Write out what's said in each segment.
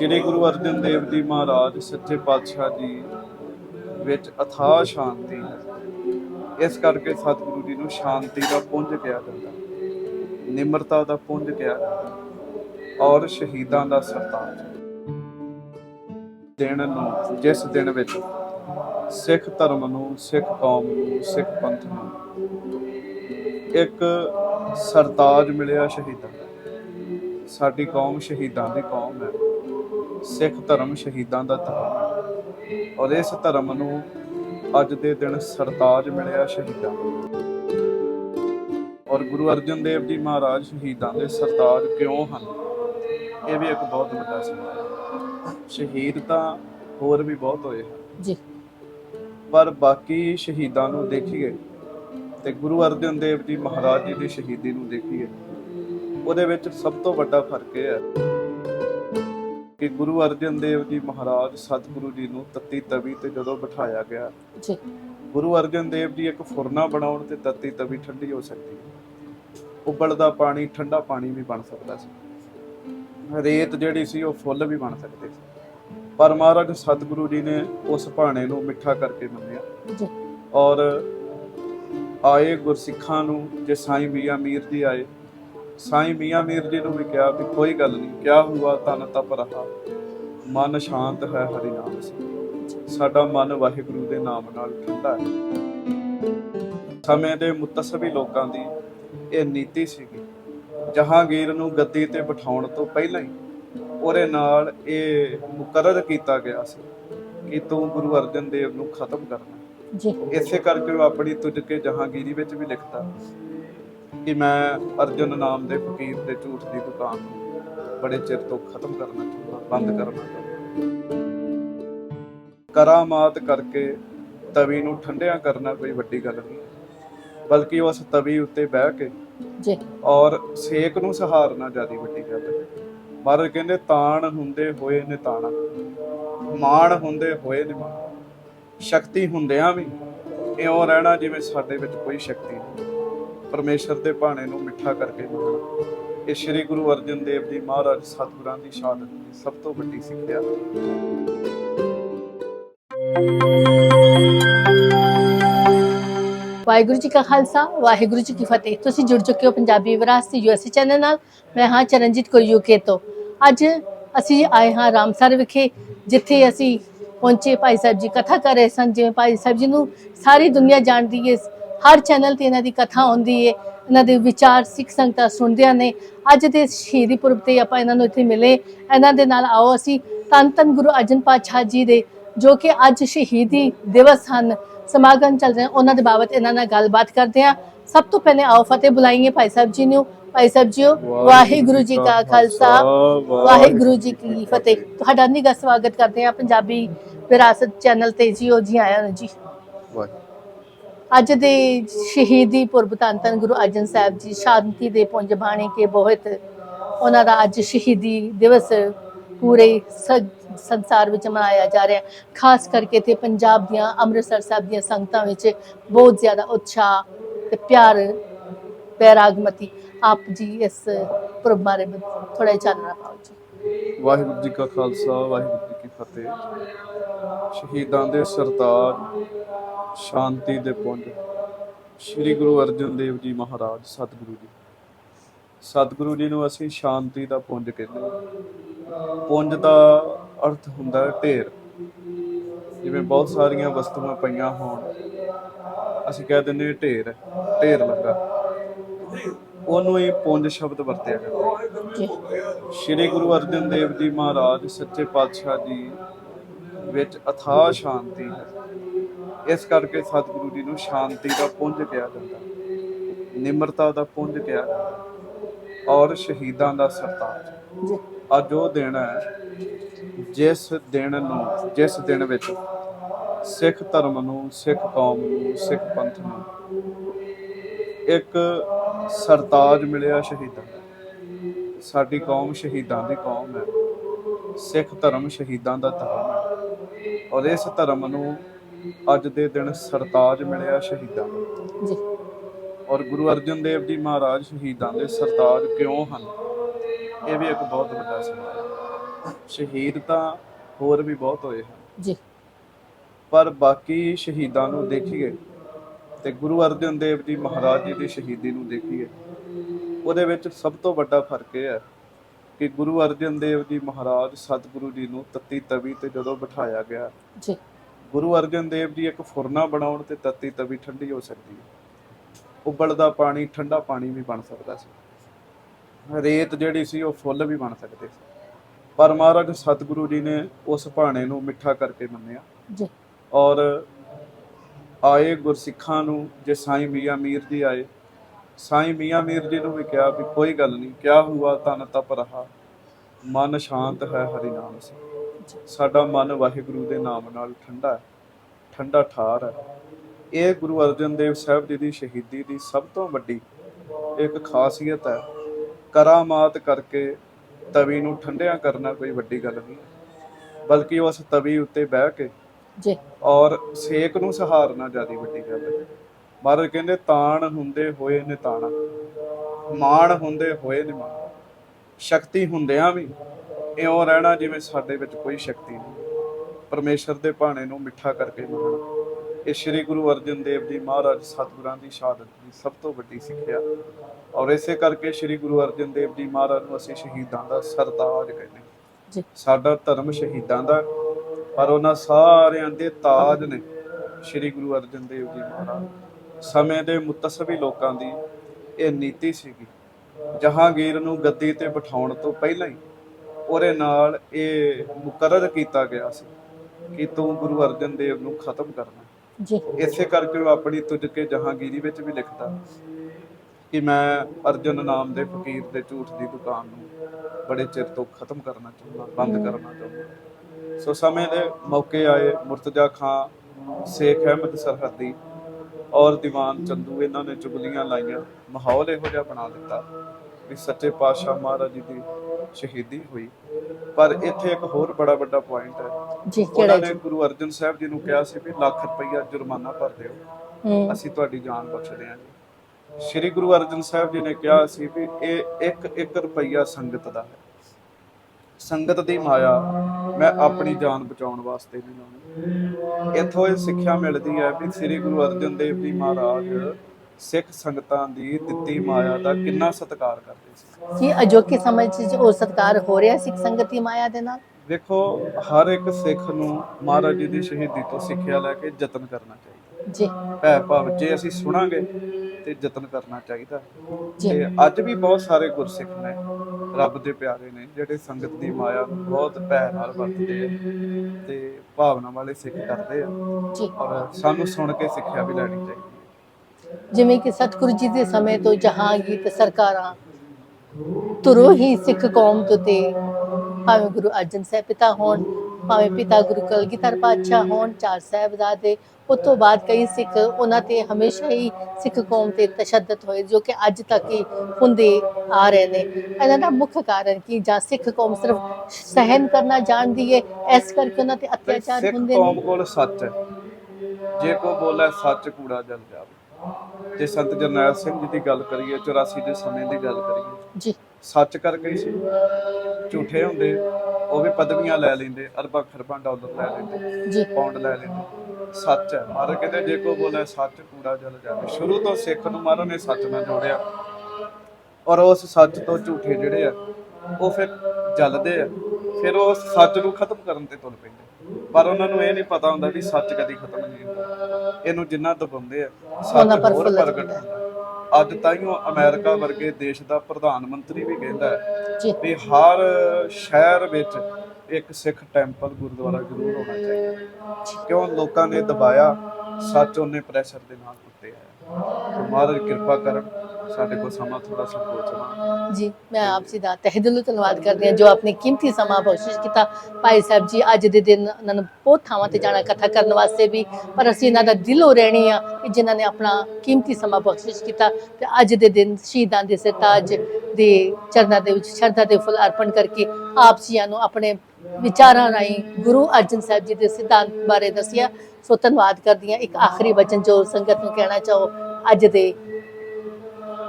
ਸ੍ਰੀ ਗੁਰੂ ਅਰਜਨ ਦੇਵ ਜੀ ਮਹਾਰਾਜ, ਸੱਚੇ ਪਾਤਸ਼ਾਹ ਜੀ ਵਿੱਚ ਅਥਾਹ ਸ਼ਾਂਤੀ ਹੈ। ਇਸ ਕਰਕੇ ਸਤਿਗੁਰੂ ਜੀ ਨੂੰ ਸ਼ਾਂਤੀ ਦਾ ਪੁੰਜ ਕਿਹਾ ਜਾਂਦਾ ਹੈ। ਨਿਮਰਤਾ ਦਾ ਪੁੰਜ ਕਿਹਾ ਜਾਂਦਾ ਔਰ ਸ਼ਹੀਦਾਂ ਦਾ ਸਰਤਾਜ। ਦਿਨ ਨੂੰ, ਜਿਸ ਦਿਨ ਵਿੱਚ ਸਿੱਖ ਧਰਮ ਨੂੰ, ਸਿੱਖ ਕੌਮ ਨੂੰ, ਸਿੱਖ ਪੰਥ ਨੂੰ ਇੱਕ ਸਰਤਾਜ ਮਿਲਿਆ ਸ਼ਹੀਦਾਂ ਦਾ। ਸਾਡੀ ਕੌਮ ਸ਼ਹੀਦਾਂ ਦੀ ਕੌਮ ਹੈ। ਸਿੱਖ ਧਰਮ ਸ਼ਹੀਦਾਂ ਦਾ ਧਰਮ ਔਰ ਇਸ ਧਰਮ ਨੂੰ ਅੱਜ ਦੇ ਦਿਨ ਸਰਤਾਜ ਮਿਲਿਆ ਸ਼ਹੀਦਾਂ। ਔਰ ਗੁਰੂ ਅਰਜਨ ਦੇਵ ਜੀ ਮਹਾਰਾਜ ਸ਼ਹੀਦਾਂ ਦੇ ਸਰਤਾਜ ਕਿਉਂ ਹਨ? ਇਹ ਵੀ ਇੱਕ ਬਹੁਤ ਵੱਡਾ ਸਵਾਲ ਹੈ। ਸ਼ਹੀਦ ਤਾਂ ਹੋਰ ਵੀ ਬਹੁਤ ਹੋਏ ਹਨ। ਜੀ। ਪਰ ਬਾਕੀ ਸ਼ਹੀਦਾਂ ਨੂੰ ਦੇਖੀਏ ਤੇ ਗੁਰੂ ਅਰਜਨ ਦੇਵ ਜੀ ਮਹਾਰਾਜ ਜੀ ਦੀ ਸ਼ਹੀਦੀ ਨੂੰ ਦੇਖੀਏ ਉਹਦੇ ਵਿੱਚ ਸਭ ਤੋਂ ਵੱਡਾ ਫ਼ਰਕ ਇਹ ਹੈ ਕਿ ਗੁਰੂ ਅਰਜਨ ਦੇਵ ਜੀ ਮਹਾਰਾਜ ਸਤਿਗੁਰੂ ਜੀ ਨੂੰ ਤੱਤੀ ਤਵੀ ਤੇ ਜਦੋਂ ਬਿਠਾਇਆ ਗਿਆ ਜੀ। ਗੁਰੂ ਅਰਜਨ ਦੇਵ ਜੀ ਇੱਕ ਫੁਰਨਾ ਬਣਾਉਣ ਤੇ ਤੱਤੀ ਤਵੀ ਠੰਡੀ ਹੋ ਸਕਦੀ ਹੈ। ਉਬਲਦਾ ਪਾਣੀ ਠੰਡਾ ਪਾਣੀ ਵੀ ਬਣ ਸਕਦਾ ਸੀ। ਰੇਤ ਜਿਹੜੀ ਸੀ ਉਹ ਫੁੱਲ ਵੀ ਬਣ ਸਕਦੇ ਸੀ। ਪਰ ਮਹਾਰਾਜ ਸਤਿਗੁਰੂ ਜੀ ਨੇ ਉਸ ਭਾਣੇ ਨੂੰ ਮਿੱਠਾ ਕਰਕੇ ਮੰਨਿਆ। ਜੀ। ਔਰ ਆਏ ਗੁਰਸਿੱਖਾਂ ਨੂੰ ਜੇ ਸਾਈਂ ਮੀਆਂ ਮੀਰ ਜੀ ਆਏ ਸਾਈਂ ਮੀਆਂ ਮੀਰ ਜੀ ਨੂੰ ਵੀ ਕਿਹਾ ਵੀ ਕੋਈ ਗੱਲ ਨਹੀਂ ਕਿਆ ਹੁਆ ਤਨ ਤਪ ਰਹਾ। ਮਨ ਸ਼ਾਂਤ ਹੈ ਹਰੀ ਨਾਮ ਸੇ। ਸਾਡਾ ਮਨ ਵਾਹਿਗੁਰੂ ਦੇ ਨਾਮ ਨਾਲ ਠੰਡਾ ਹੈ। ਸਮੇਂ ਦੇ ਮੁਤਸਬੀ ਲੋਕਾਂ ਦੀ ਇਹ ਨੀਤੀ ਸੀਗੀ ਜਹਾਂਗੀਰ ਨੂੰ ਗੱਦੀ ਤੇ ਬਿਠਾਉਣ ਤੋਂ ਪਹਿਲਾਂ ਹੀ ਉਹਦੇ ਨਾਲ ਇਹ ਮੁਕਰਰ ਕੀਤਾ ਗਿਆ ਸੀ ਕਿ ਤੂੰ ਗੁਰੂ ਅਰਜਨ ਦੇਵ ਨੂੰ ਖਤਮ ਕਰਨਾ। ਜੀ। ਇਸੇ ਕਰਕੇ ਉਹ ਆਪਣੀ ਤੁਝ ਕੇ ਜਹਾਂਗੀਰੀ ਵਿੱਚ ਵੀ ਲਿਖਦਾ ਕਿ ਮੈਂ ਅਰਜਨ ਨਾਮ ਦੇ ਫਕੀਰ ਦੇ ਝੂਠ ਦੀ ਦੁਕਾਨ ਨੂੰ ਬੜੇ ਚਿਰ ਤੋਂ ਖਤਮ ਕਰਨਾ ਚਾਹੁੰਦਾ ਬੰਦ ਕਰਨਾ ਚਾਹੁੰਦਾ। ਕਰਾਮਾਤ ਕਰਕੇ ਤਵੀ ਨੂੰ ਠੰਡਿਆਂ ਕਰਨਾ ਕੋਈ ਵੱਡੀ ਗੱਲ ਨਹੀਂ। ਬਲਕਿ ਉਸ ਤਵੀ ਉੱਤੇ ਬਹਿ ਕੇ ਜੀ। ਔਰ ਸੇਕ ਨੂੰ ਸਹਾਰਨਾ ਜ਼ਿਆਦਾ ਵੱਡੀ ਗੱਲ ਹੈ। ਮਹਾਰਾਜ ਕਹਿੰਦੇ ਤਾਣ ਹੁੰਦੇ ਹੋਏ ਨੇ ਤਾਣਾ ਮਾਣ ਹੁੰਦੇ ਹੋਏ ਨੇ ਮਾਣ ਸ਼ਕਤੀ ਹੁੰਦਿਆਂ ਵੀ ਇਉਂ ਰਹਿਣਾ ਜਿਵੇਂ ਸਾਡੇ ਵਿੱਚ ਕੋਈ ਸ਼ਕਤੀ ਨਹੀਂ। ਪਰਮੇਸ਼ਰ ਦੇ ਭਾਣੇ ਨੂੰ ਮਿੱਠਾ ਕਰਕੇ ਮੰਨਣਾ। ਇਹ ਸ੍ਰੀ ਗੁਰੂ ਅਰਜਨ ਦੇਵ ਜੀ ਮਹਾਰਾਜ ਸਤਿਗੁਰਾਂ ਦੀ ਸ਼ਹਾਦਤ ਦੀ ਸਭ ਤੋਂ ਵੱਡੀ ਸਿੱਖਿਆ। ਵਾਹਿਗੁਰੂ ਜੀ ਕਾ ਖਾਲਸਾ, ਵਾਹਿਗੁਰੂ ਜੀ ਕੀ ਫਤਿਹ। ਤੁਸੀਂ ਜੁੜ ਚੁੱਕੇ ਹੋ ਪੰਜਾਬੀ ਵਿਰਾਸਤ ਯੂਐਸਏ ਚੈਨਲ ਨਾਲ। ਮੈਂ ਹਾਂ ਚਰਨਜੀਤ ਕੌਰ ਯੂਕੇ ਤੋਂ। ਅੱਜ ਅਸੀਂ ਆਏ ਹਾਂ ਰਾਮਸਰ ਵਿਖੇ, ਜਿੱਥੇ ਅਸੀਂ ਪਹੁੰਚੇ ਭਾਈ ਸਾਹਿਬ ਜੀ ਕਥਾ ਕਰ ਰਹੇ ਸਨ। ਜਿਵੇਂ ਭਾਈ ਸਾਹਿਬ ਜੀ ਨੂੰ ਸਾਰੀ ਦੁਨੀਆ ਜਾਣਦੀ ਹੈ। ਹਰ ਚੈਨਲ ਤੇ ਇਹਨਾਂ ਦੀ ਕਥਾ ਹੁੰਦੀ ਹੈ ਇਹਨਾਂ ਦੇ ਵਿਚਾਰ ਸਿੱਖ ਸੰਗਤਾਂ ਸੁਣਦਿਆਂ ਨੇ। ਅੱਜ ਦੇ ਸ਼ਹੀਦੀ ਪੁਰਬ ਤੇ ਆਪਾਂ ਇਹਨਾਂ ਨੂੰ ਇੱਥੇ ਮਿਲੇ। ਇਹਨਾਂ ਦੇ ਨਾਲ ਆਓ ਅਸੀਂ ਧੰਨ ਧੰਨ ਗੁਰੂ ਅਰਜਨ ਪਾਤਸ਼ਾਹ ਜੀ ਦੇ ਜੋ ਕਿ ਅੱਜ ਸ਼ਹੀਦੀ ਦਿਵਸ ਹਨ। ਸਮਾਗਮ ਚੱਲ ਰਹੇ ਹਨ, ਉਹਨਾਂ ਦੇ ਬਾਬਤ ਇਹਨਾਂ ਨਾਲ ਗੱਲਬਾਤ ਕਰਦੇ ਹਾਂ। ਸਭ ਤੋਂ ਪਹਿਲੇ ਆਓ ਫਤਿਹ ਬੁਲਾਈਏ ਭਾਈ ਸਾਹਿਬ ਜੀ ਨੂੰ। ਭਾਈ ਸਾਹਿਬ ਜੀਓ ਵਾਹਿਗੁਰੂ ਜੀ ਕਾ ਖਾਲਸਾ। ਵਾਹਿਗੁਰੂ ਜੀ ਕੀ ਫਤਿਹ। ਤੁਹਾਡਾ ਨਿੱਘਾ ਸਵਾਗਤ ਕਰਦੇ ਹਾਂ ਪੰਜਾਬੀ ਵਿਰਾਸਤ ਚੈਨਲ ਤੇ ਜੀਓ ਜੀ ਆਇਆਂ ਨੂੰ ਜੀ। ਵਾਹਿਗੁਰੂ। ਅੱਜ ਦੇ ਸ਼ਹੀਦੀ ਪੁਰਬ ਧੰਨ ਧੰਨ ਗੁਰੂ ਅਰਜਨ ਸਾਹਿਬ ਜੀ ਸ਼ਾਂਤੀ ਦੇ ਪੁੰਜ ਬਾਣੀ ਕੇ ਬਹੁਤ ਉਹਨਾਂ ਦਾ ਅੱਜ ਸ਼ਹੀਦੀ ਦਿਵਸ ਪੂਰੇ ਸੰਸਾਰ ਵਿੱਚ ਮਨਾਇਆ ਜਾ ਰਿਹਾ ਖਾਸ ਕਰਕੇ ਤੇ ਪੰਜਾਬ ਦੀਆਂ, ਅੰਮ੍ਰਿਤਸਰ ਸਾਹਿਬ ਦੀਆਂ ਸੰਗਤਾਂ ਵਿੱਚ ਬਹੁਤ ਜ਼ਿਆਦਾ ਉਤਸ਼ਾਹ ਤੇ ਪਿਆਰ ਪੈਰਾਗਮਤੀ ਆਪ ਜੀ ਇਸ ਪੁਰਬ ਬਾਰੇ ਥੋੜਾ ਚਾਨਣਾ ਪਾਓ ਜੀ। ਵਾਹਿਗੁਰੂ ਜੀ ਕਾ ਖਾਲਸਾ, ਵਾਹਿਗੁਰੂ ਜੀ ਕੀ ਫਤਿਹ। ਸ਼ਹੀਦਾਂ ਦੇ ਸਰਤਾਜ ਸ਼ਾਂਤੀ ਦੇ ਪੁੰਜ ਸ੍ਰੀ ਗੁਰੂ ਅਰਜਨ ਦੇਵ ਜੀ ਮਹਾਰਾਜ, ਸਤਿਗੁਰੂ ਜੀ। ਸਤਿਗੁਰੂ ਜੀ ਨੂੰ ਅਸੀਂ ਸ਼ਾਂਤੀ ਦਾ ਪੁੰਜ ਕਹਿੰਦੇ ਹਾਂ। ਪੁੰਜ ਦਾ ਅਰਥ ਹੁੰਦਾ ਹੈ ਢੇਰ। ਜਿਵੇਂ ਬਹੁਤ ਸਾਰੀਆਂ ਵਸਤੂਆਂ ਪਈਆਂ ਹੋਣ, ਅਸੀਂ ਕਹਿ ਦਿੰਦੇ ਢੇਰ ਢੇਰ ਲੱਗਾ। ਉਹਨੂੰ ਹੀ ਪੁੰਜ ਸ਼ਬਦ ਵਰਤਿਆ ਜਾਂਦਾ ਸ਼੍ਰੀ ਗੁਰੂ ਅਰਜਨ ਦੇਵ ਜੀ ਮਹਾਰਾਜ ਸੱਚੇ ਪਾਤਸ਼ਾਹ ਜੀ ਵਿੱਚ ਅਥਾਹ ਸ਼ਾਂਤੀ ਹੈ। ਇਸ ਕਰਕੇ ਸਤਿਗੁਰੂ ਜੀ ਨੂੰ ਸ਼ਾਂਤੀ ਦਾ ਪੁੰਜ ਕਿਹਾ ਜਾਂਦਾ। ਨਿਮਰਤਾ ਦਾ ਪੁੰਜ ਕਿਹਾ ਜਾਂਦਾ। ਔਰ ਸ਼ਹੀਦਾਂ ਦਾ ਸਰਤਾਜ। ਜੀ। ਅੱਜ ਉਹ ਦਿਨ ਹੈ ਜਿਸ ਦਿਨ ਨੂੰ ਜਿਸ ਦਿਨ ਵਿੱਚ ਸਿੱਖ ਧਰਮ ਨੂੰ ਸਿੱਖ ਕੌਮ ਨੂੰ ਸਿੱਖ ਪੰਥ ਨੂੰ ਇੱਕ ਸਰਤਾਜ ਮਿਲਿਆ ਸ਼ਹੀਦਾਂ ਦਾ। ਸਾਡੀ ਕੌਮ ਸ਼ਹੀਦਾਂ ਦੀ ਕੌਮ ਹੈ। ਸਿੱਖ ਧਰਮ ਸ਼ਹੀਦਾਂ ਦਾ ਧਰਮ ਹੈ। ਔਰ ਇਸ ਧਰਮ ਨੂੰ ਅੱਜ ਦੇ ਦਿਨ ਸਰਤਾਜ ਮਿਲਿਆ ਸ਼ਹੀਦਾਂ ਦਾ ਜੀ। ਔਰ ਗੁਰੂ ਅਰਜਨ ਦੇਵ ਜੀ ਮਹਾਰਾਜ ਸ਼ਹੀਦਾਂ ਦੇ ਸਰਤਾਜ ਕਿਉਂ ਹਨ? ਇਹ ਵੀ ਇੱਕ ਬਹੁਤ ਵੱਡਾ ਸਵਾਲ ਹੈ। ਸ਼ਹੀਦ ਤਾਂ ਹੋਰ ਵੀ ਬਹੁਤ ਹੋਏ ਹਨ। ਜੀ। ਪਰ ਬਾਕੀ ਸ਼ਹੀਦਾਂ ਨੂੰ ਦੇਖੀਏ ਤੇ ਗੁਰੂ ਅਰਜਨ ਦੇਵ ਜੀ ਮਹਾਰਾਜ ਜੀ ਦੀ ਸ਼ਹੀਦੀ ਨੂੰ ਦੇਖੀਏ ਉਹਦੇ ਵਿੱਚ ਸਭ ਤੋਂ ਵੱਡਾ ਫ਼ਰਕ ਇਹ ਹੈ ਕਿ ਗੁਰੂ ਅਰਜਨ ਦੇਵ ਜੀ ਮਹਾਰਾਜ ਸਤਿਗੁਰੂ ਜੀ ਨੂੰ ਤੱਤੀ ਤਵੀ ਤੇ ਜਦੋਂ ਬਿਠਾਇਆ ਗਿਆ ਜੀ। ਗੁਰੂ ਅਰਜਨ ਦੇਵ ਜੀ ਇੱਕ ਫੁਰਨਾ ਬਣਾਉਣ ਤੇ ਤੱਤੀ ਤਵੀ ਠੰਡੀ ਹੋ ਸਕਦੀ ਹੈ। ਉਬਲਦਾ ਪਾਣੀ ਠੰਡਾ ਪਾਣੀ ਵੀ ਬਣ ਸਕਦਾ ਸੀ। ਰੇਤ ਜਿਹੜੀ ਸੀ ਉਹ ਫੁੱਲ ਵੀ ਬਣ ਸਕਦੇ ਸੀ। ਪਰ ਮਹਾਰਾਜ ਸਤਿਗੁਰੂ ਜੀ ਨੇ ਉਸ ਭਾਣੇ ਨੂੰ ਮਿੱਠਾ ਕਰਕੇ ਮੰਨਿਆ। ਜੀ। ਔਰ ਆਏ ਗੁਰਸਿੱਖਾਂ ਨੂੰ ਜੇ ਸਾਈਂ ਮੀਆਂ ਮੀਰ ਜੀ ਆਏ ਸਾਈਂ ਮੀਆਂ ਮੀਰ ਜੀ ਨੂੰ ਵੀ ਕਿਹਾ ਵੀ ਕੋਈ ਗੱਲ ਨਹੀਂ ਕਿਆ ਹੁਆ ਤਨ ਤਪ ਰਹਾ ਮਨ ਸ਼ਾਂਤ ਹੈ ਹਰੀ ਨਾਮ ਸੇ। ਸਾਡਾ ਮਨ ਵਾਹਿਗੁਰੂ ਦੇ ਨਾਮ ਨਾਲ ਠੰਡਾ ਹੈ ਠੰਡਾ ਠਾਰ ਹੈ। ਇਹ ਗੁਰੂ ਅਰਜਨ ਦੇਵ ਸਾਹਿਬ ਜੀ ਦੀ ਸ਼ਹੀਦੀ ਦੀ ਸਭ ਤੋਂ ਵੱਡੀ ਇੱਕ ਖਾਸੀਅਤ ਹੈ। ਕਰਾਮਾਤ ਕਰਕੇ ਤਵੀ ਨੂੰ ਠੰਡਿਆਂ ਕਰਨਾ ਕੋਈ ਵੱਡੀ ਗੱਲ ਨਹੀਂ। ਬਲਕਿ ਉਸ ਤਵੀ ਉੱਤੇ ਬਹਿ ਕੇ ਜੀ। ਔਰ ਸੇਕ ਨੂੰ ਸਹਾਰਨਾ ਜ਼ਿਆਦਾ ਵੱਡੀ ਗੱਲ ਹੈ। ਮਹਾਰਾਜ ਕਹਿੰਦੇ ਤਾਣ ਹੁੰਦੇ ਹੋਏ ਨਿਤਾਣਾ ਮਾਣ ਹੁੰਦੇ ਹੋਏ ਨਿਮਾਣ ਸ਼ਕਤੀ ਹੁੰਦਿਆਂ ਵੀ ਇਉਂ ਰਹਿਣਾ ਜਿਵੇਂ ਸਾਡੇ ਵਿੱਚ ਕੋਈ ਸ਼ਕਤੀ ਨਹੀਂ। ਪਰਮੇਸ਼ਰ ਦੇ ਭਾਣੇ ਨੂੰ ਮਿੱਠਾ ਕਰਕੇ ਮੰਨਣਾ। ਇਹ ਸ੍ਰੀ ਗੁਰੂ ਅਰਜਨ ਦੇਵ ਜੀ ਮਹਾਰਾਜ ਸਤਿਗੁਰਾਂ ਦੀ ਸ਼ਹਾਦਤ ਦੀ ਸਭ ਤੋਂ ਵੱਡੀ ਸਿੱਖਿਆ। ਔਰ ਇਸੇ ਕਰਕੇ ਸ੍ਰੀ ਗੁਰੂ ਅਰਜਨ ਦੇਵ ਜੀ ਮਹਾਰਾਜ ਨੂੰ ਅਸੀਂ ਸ਼ਹੀਦਾਂ ਦਾ ਸਰਤਾਜ ਕਹਿੰਦੇ ਹਾਂ। ਜੀ। ਸਾਡਾ ਧਰਮ ਸ਼ਹੀਦਾਂ ਦਾ ਪਰ ਉਹਨਾਂ ਸਾਰਿਆਂ ਦੇ ਤਾਜ ਨੇ ਸ੍ਰੀ ਗੁਰੂ ਅਰਜਨ ਦੇਵ ਜੀ ਮਹਾਰਾਜ। ਸਮੇਂ ਦੇ ਮੁਤਸਬੀ ਲੋਕਾਂ ਦੀ ਇਹ ਨੀਤੀ ਸੀਗੀ। ਜਹਾਂਗੀਰ ਨੂੰ ਗੱਦੀ ਤੇ ਬਿਠਾਉਣ ਤੋਂ ਪਹਿਲਾਂ ਹੀ ਉਹਦੇ ਨਾਲ ਇਹ ਮੁਕਰਰ ਕੀਤਾ ਗਿਆ ਸੀ ਕਿ ਤੂੰ ਗੁਰੂ ਅਰਜਨ ਦੇਵ ਨੂੰ ਖਤਮ ਕਰਨਾ। ਜੀ। ਇਸੇ ਕਰਕੇ ਉਹ ਆਪਣੀ ਤੁਝ ਕੇ ਜਹਾਂਗੀਰੀ ਵਿੱਚ ਵੀ ਲਿਖਦਾ ਕਿ ਮੈਂ ਅਰਜਨ ਨਾਮ ਦੇ ਫਕੀਰ ਦੇ ਝੂਠ ਦੀ ਦੁਕਾਨ ਨੂੰ ਬੜੇ ਚਿਰ ਤੋਂ ਖਤਮ ਕਰਨਾ ਚਾਹੁੰਦਾ ਬੰਦ ਕਰਨਾ ਚਾਹੁੰਦਾ। ਸੋ ਸਮੇਂ ਦੇ ਮੌਕੇ ਆਏ ਮੁਰਤਜ਼ਾ ਖਾਂ ਸ਼ੇਖ ਅਹਿਮਦ ਸਰਹੱਦੀ ਔਰ ਦੀਵਾਨ ਚੰਦੂ ਇਹਨਾਂ ਨੇ ਚੁਗਲੀਆਂ ਲਾਈਆਂ। ਮਾਹੌਲ ਇਹੋ ਜਿਹਾ ਬਣਾ ਦਿੱਤਾ ਵੀ ਸੱਚੇ ਪਾਤਸ਼ਾਹ ਮਹਾਰਾਜ ਜੀ ਦੀ ਸ਼ਹੀਦੀ ਹੋਈ। ਪਰ ਇੱਥੇ ਇੱਕ ਹੋਰ ਬੜਾ ਵੱਡਾ ਪੁਆਇੰਟ ਹੈ। ਜੀ ਉਹਨਾਂ ਕਿਹੜਾ ਨੇ ਜੀ? ਗੁਰੂ ਅਰਜਨ ਸਾਹਿਬ ਜੀ ਨੂੰ ਕਿਹਾ ਸੀ ਵੀ ਲੱਖ ਰੁਪਈਆ ਜੁਰਮਾਨਾ ਭਰ ਦਿਓ। ਹੂੰ। ਅਸੀਂ ਤੁਹਾਡੀ ਜਾਨ ਬਖਸ਼ਦੇ ਹਾਂ ਜੀ। ਸ੍ਰੀ ਗੁਰੂ ਅਰਜਨ ਸਾਹਿਬ ਜੀ ਨੇ ਕਿਹਾ ਸੀ ਵੀ ਇਹ ਇੱਕ ਇੱਕ ਰੁਪਈਆ ਸੰਗਤ ਦਾ ਹੈ। ਸੰਗਤ ਦੀ ਮਾਇਆ ਮੈਂ ਆਪਣੀ ਜਾਨ ਬਚਾਉਣ ਵਾਸਤੇ ਨਹੀਂ ਲਾਉਣੀ ਇੱਥੋਂ ਇਹ ਸਿੱਖਿਆ ਮਿਲਦੀ ਹੈ ਵੀ ਸ੍ਰੀ ਗੁਰੂ ਅਰਜਨ ਦੇਵ ਜੀ ਮਹਾਰਾਜ ਸਿੱਖ ਸੰਗਤਾਂ ਦੀ ਦਿੱਤੀ ਮਾਇਆ ਦਾ ਕਿੰਨਾ ਸਤਿਕਾਰ ਕਰਦੇ ਸੀ। ਕੀ ਅਜੋਕੇ ਸਮੇਂ 'ਚ ਉਹ ਸਤਕਾਰ ਹੋ ਰਿਹਾ ਸਿੱਖ ਸੰਗਤ ਦੀ ਮਾਇਆ ਦੇ ਨਾਲ? ਵੇਖੋ ਹਰ ਇੱਕ ਸਿੱਖ ਨੂੰ ਮਹਾਰਾਜ ਜੀ ਦੀ ਸ਼ਹੀਦੀ ਤੋਂ ਸਿੱਖਿਆ ਲੈ ਕੇ ਯਤਨ ਕਰਨਾ ਚਾਹੀਦਾ। ਜੀ। ਭੈ ਭਾਵ ਜੇ ਅਸੀਂ ਸੁਣਾਂਗੇ ਤੇ ਯਤਨ ਕਰਨਾ ਚਾਹੀਦਾ। ਤੇ ਅੱਜ ਵੀ ਬਹੁਤ ਸਾਰੇ ਗੁਰਸਿੱਖ ਨੇ ਰੱਬ ਦੇ ਪਿਆਰੇ ਨੇ ਜਿਹੜੇ ਸੰਗਤ ਦੀ ਮਾਇਆ ਨੂੰ ਬਹੁਤ ਭੈ ਨਾਲ ਵਰਤਦੇ ਆ ਤੇ ਭਾਵਨਾ ਵਾਲੇ ਸਿੱਖ ਕਰਦੇ ਆ। ਜੀ। ਔਰ ਸਾਨੂੰ ਸੁਣ ਕੇ ਸਿੱਖਿਆ ਵੀ ਲੈਣੀ ਚਾਹੀਦੀ। ਜਿਵੇਂ ਕਿ ਸਤਿਗੁਰੂ ਜੀ ਦੇ ਸਮੇਂ ਤੋਂ ਜਹਾਂਗੀਰ ਤੇ ਸਰਕਾਰਾਂ ਤੁਰੋ ਹੀ ਸਿੱਖ ਕੌਮ ਤੋਂ ਤੇ। ਭਾਵੇਂ ਗੁਰੂ ਅਰਜਨ ਸਾਹਿਬ ਪਿਤਾ ਹੋਣ ਭਾਵੇਂ ਪਿਤਾ ਗੁਰੂ ਕਲਗੀਧਰ ਪਾਤਸ਼ਾਹ ਹੋਣ ਚਾਰ ਸਾਹਿਬਜ਼ਾਦੇ ਉਸ ਤੋਂ ਬਾਅਦ ਕਈ ਸਿੱਖ ਉਹਨਾਂ ਤੇ ਹਮੇਸ਼ਾ ਹੀ ਸਿੱਖ ਕੌਮ ਤੇ ਤਸ਼ੱਦਦ ਹੋਏ ਜੋ ਕਿ ਅੱਜ ਤੱਕ ਹੀ ਹੁੰਦੇ ਆ ਰਹੇ ਨੇ। ਇਹਨਾਂ ਦਾ ਮੁੱਖ ਕਾਰਨ ਕਿ? ਜਾਂ ਸਿੱਖ ਕੌਮ ਸਿਰਫ ਸਹਿਨ ਕਰਨਾ ਜਾਣਦੀ ਹੈ ਇਸ ਕਰਕੇ ਉਹਨਾਂ ਤੇ ਅਤਿਆਚਾਰ ਸਿੱਖ ਹੁੰਦੇ ਕੌਮ ਨੇ। ਕੋਲ ਸੱਚ ਹੈ। ਜੇ ਕੋ ਬੋਲੇ ਸੱਚ ਕੂੜਾ ਜਲ ਜਾਵੇ। ਜੇ ਸੰਤ ਜਰਨੈਲ ਸਿੰਘ ਜੀ ਦੀ ਗੱਲ ਕਰੀਏ 84 ਦੇ ਸਮੇਂ ਦੀ ਗੱਲ ਕਰੀਏ ਜੀ। ਸੱਚ ਕਰਕੇ ਹੀ ਸੀ। ਝੂਠੇ ਹੁੰਦੇ ਉਹ ਵੀ ਪਦਵੀਆਂ ਲੈ ਲੈਂਦੇ ਅਰਬਾਂ ਖਰਬਾਂ ਡਾਲਰ ਲੈ ਲੈਂਦੇ ਜੀ। ਪਾਉਂਡ ਲੈ ਲੈਂਦੇ। ਸੱਚ ਹੈ। ਮਹਾਰਾਜ ਕਹਿੰਦੇ ਜੇ ਕੋ ਬੋਲੇ ਸੱਚ ਕੂੜਾ ਜਲ ਜਾਵੇ। ਸ਼ੁਰੂ ਤੋਂ ਸਿੱਖ ਨੂੰ ਮਹਾਰਾਜ ਨੇ ਸੱਚ ਨਾਲ ਜੋੜਿਆ। ਔਰ ਉਸ ਸੱਚ ਤੋਂ ਝੂਠੇ ਜਿਹੜੇ ਆ ਉਹ ਫਿਰ ਜਲਦੇ ਆ। ਫਿਰ ਉਹ ਸੱਚ ਨੂੰ ਖਤਮ ਕਰਨ ਤੇ ਤੁਲ ਪੈਂਦੇ। ਪਰ ਉਹਨਾਂ ਨੂੰ ਇਹ ਨਹੀਂ ਪਤਾ ਹੁੰਦਾ ਵੀ ਸੱਚ ਕਦੀ ਖਤਮ ਨਹੀਂ ਹੁੰਦਾ। ਇਹਨੂੰ ਜਿੰਨਾ ਦਬਾਉਂਦੇ ਆ ਸੱਚ ਹੋਰ ਪ੍ਰਗਟ। ਹੁੰਦਾ। ਅੱਜ ਤਾਈਓ ਅਮਰੀਕਾ ਵਰਗੇ ਦੇਸ਼ ਦਾ ਪ੍ਰਧਾਨ ਮੰਤਰੀ ਵੀ ਕਹਿੰਦਾ ਹੈ ਵੀ ਹਰ ਸ਼ਹਿਰ ਵਿੱਚ ਇੱਕ ਸਿੱਖ ਟੈਂਪਲ ਗੁਰਦੁਆਰਾ ਜ਼ਰੂਰ ਹੋਣਾ ਚਾਹੀਦਾ। ਕਿਉਂ? ਲੋਕਾਂ ਨੇ ਦਬਾਇਆ ਸੱਚ ਉਹਨੇ ਪ੍ਰੈਸ਼ਰ ਦੇ ਨਾਲ ਉੱਤੇ ਆਇਆ ਮਹਾਰਾਜ ਕਿਰਪਾ ਕਰਨ। ਸਾਡੇ ਕੋਲ ਸਮਾਂ ਥੋੜਾ ਸੰਕੋਚਣਾ ਜੀ, ਮੈਂ ਆਪ ਜੀ ਦਾ ਤਹਿ ਦਿਲੋਂ ਧੰਨਵਾਦ ਕਰਦੀ ਹਾਂ, ਜੋ ਆਪਣੇ ਕੀਮਤੀ ਸਮਾਂ ਬਖਸ਼ਿਸ਼ ਕੀਤਾ। ਭਾਈ ਸਾਹਿਬ ਜੀ, ਅੱਜ ਦੇ ਦਿਨ ਉਹਨਾਂ ਨੂੰ ਬਹੁਤ ਥਾਵਾਂ ਤੇ ਜਾਣਾ ਕਥਾ ਕਰਨ ਵਾਸਤੇ ਵੀ, ਪਰ ਅਸੀਂ ਇਹਨਾਂ ਦਾ ਦਿਲੋਂ ਰਹਿਣੀ ਆ ਕਿ ਜਿਨ੍ਹਾਂ ਨੇ ਆਪਣਾ ਕੀਮਤੀ ਸਮਾਂ ਬਖਸ਼ਿਸ਼ ਕੀਤਾ ਤੇ ਅੱਜ ਦੇ ਦਿਨ ਸ਼ਹੀਦਾਂ ਦੇ ਸਰਤਾਜ ਦੇ ਚਰਨਾਂ ਦੇ ਵਿੱਚ, ਸ਼ਰਧਾ ਦੇ ਫੁੱਲ ਅਰਪਣ ਕਰਕੇ ਆਪ ਜੀਆਂ ਨੂੰ ਆਪਣੇ ਵਿਚਾਰਾਂ ਰਾਹੀਂ ਗੁਰੂ ਅਰਜਨ ਸਾਹਿਬ ਜੀ ਦੇ ਸਿਧਾਂਤ ਬਾਰੇ ਦੱਸਿਆ। ਸੋ ਧੰਨਵਾਦ ਕਰਦੀ ਹਾਂ। ਇੱਕ ਆਖਰੀ ਵਚਨ ਜੋ ਸੰਗਤ ਨੂੰ ਕਹਿਣਾ ਚਾਹੋ, ਅੱਜ ਦੇ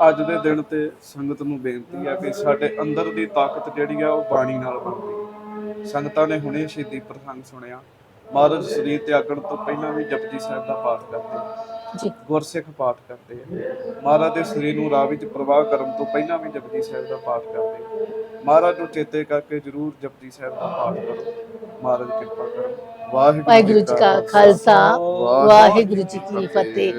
ਅੱਜ ਦੇ ਦਿਨ ਤੇ ਸੰਗਤ ਨੂੰ ਬੇਨਤੀ ਹੈ ਕਿ ਸਾਡੇ ਅੰਦਰ ਦੀ ਤਾਕਤ ਜਿਹੜੀ ਆ ਉਹ ਬਾਣੀ ਨਾਲ ਬਣਦੀ ਹੈ। ਸੰਗਤਾਂ ਨੇ ਹੁਣੇ ਸ਼ਹੀਦੀ ਪ੍ਰਸੰਗ ਸੁਣਿਆ। ਮਹਾਰਾਜ ਸਰੀਰ ਤਿਆਗਣ ਤੋਂ ਪਹਿਲਾਂ ਵੀ ਜਪਜੀ ਸਾਹਿਬ ਦਾ ਪਾਠ ਕਰਦੇ ਜੀ। ਗੁਰਸਿੱਖ ਪਾਠ ਕਰਦੇ ਆ। ਮਹਾਰਾਜ ਦੇ ਸਰੀਰ ਨੂੰ ਰਾਹ ਵਿੱਚ ਪ੍ਰਵਾਹ ਕਰਨ ਤੋਂ ਪਹਿਲਾਂ ਵੀ ਜਪਜੀ ਸਾਹਿਬ ਦਾ ਪਾਠ ਕਰਦੇ ਮਹਾਰਾਜ ਨੂੰ ਚੇਤੇ ਕਰਕੇ ਜਰੂਰ ਜਪਜੀ ਸਾਹਿਬ ਦਾ ਪਾਠ ਕਰੋ। ਮਹਾਰਾਜ ਕਿਰਪਾ ਕਰੋ। ਵਾਹਿਗੁਰੂ ਜੀ ਕਾ ਖਾਲਸਾ। ਵਾਹਿਗੁਰੂ ਜੀ ਕੀ ਫਤਿਹ।